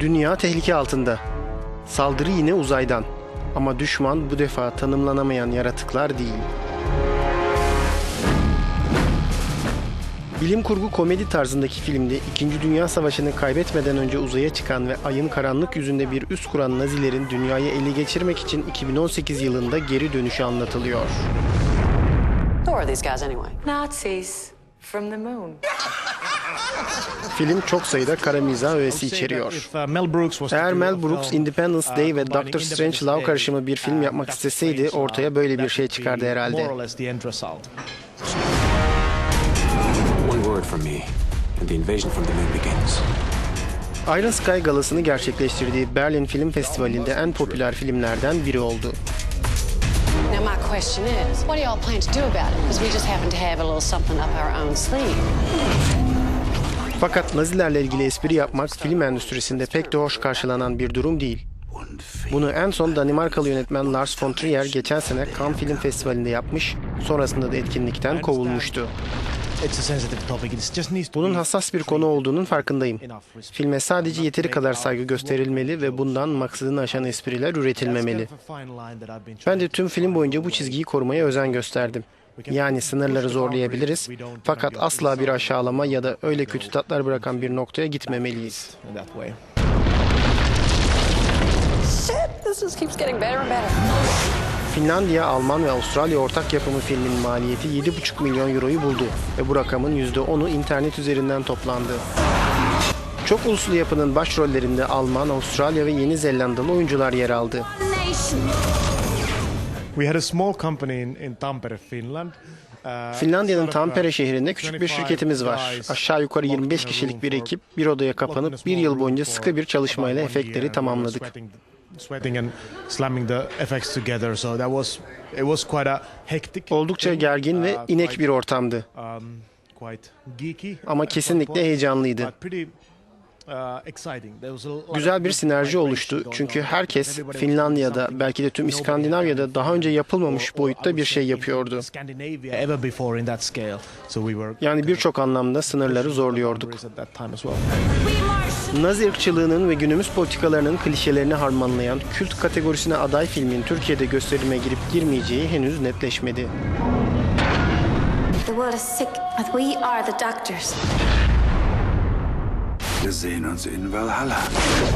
Dünya tehlike altında. Saldırı yine uzaydan. Ama düşman bu defa tanımlanamayan yaratıklar değil. Bilim kurgu komedi tarzındaki filmde 2. Dünya Savaşı'nı kaybetmeden önce uzaya çıkan ve ayın karanlık yüzünde bir üs kuran Nazilerin dünyayı ele geçirmek için 2018 yılında geri dönüşü anlatılıyor. Who are these guys anyway? Nazis from the moon. Film çok sayıda kara mizah öğesi içeriyor. Eğer Mel Brooks Independence Day ve Doctor Strange Love karışımı bir film yapmak isteseydi ortaya böyle bir şey çıkardı herhalde. One word from me, and the invasion from the moon begins. Iron Sky galasını gerçekleştirdiği Berlin Film Festivali'nde en popüler filmlerden biri oldu. Now my question is, what do y'all plan to do about it? Because we just happen to have a little something up our own sleeve. Fakat Nazilerle ilgili espri yapmak film endüstrisinde pek de hoş karşılanan bir durum değil. Bunu en son Danimarkalı yönetmen Lars von Trier geçen sene Cannes Film Festivali'nde yapmış, sonrasında da etkinlikten kovulmuştu. Bunun hassas bir konu olduğunun farkındayım. Filme sadece yeteri kadar saygı gösterilmeli ve bundan maksadını aşan espriler üretilmemeli. Ben de tüm film boyunca bu çizgiyi korumaya özen gösterdim. Yani sınırları zorlayabiliriz fakat asla bir aşağılama ya da öyle kötü tatlar bırakan bir noktaya gitmemeliyiz. Shit, this just keeps getting better and better. Finlandiya, Alman ve Avustralya ortak yapımı filmin maliyeti 7,5 milyon euroyu buldu ve bu rakamın %10'u internet üzerinden toplandı. Çok uluslu yapının başrollerinde Alman, Avustralya ve Yeni Zelandalı oyuncular yer aldı. We had a small company in, in Tampere, Finland. Uh, Finlandiya'nın of, uh, Tampere şehrinde küçük bir 25 şirketimiz var. Aşağı yukarı locked in 25 a kişilik bir ekip bir odaya kapanıp bir yıl boyunca sıkı bir çalışmayla efektleri tamamladık. Oldukça gergin ve uh, inek bir ortamdı. um. Ama kesinlikle heyecanlıydı. Güzel of bir sinerji oluştu çünkü herkes Finlandiya'da belki de tüm İskandinavya'da daha önce yapılmamış boyutta bir şey yapıyordu. Yani birçok anlamda sınırları zorluyorduk. Nazi ırkçılığının ve günümüz politikalarının klişelerini harmanlayan kült kategorisine aday filmin Türkiye'de gösterime girip girmeyeceği henüz netleşmedi. The world is sick, but we are the doctors. Wir sehen uns in Valhalla.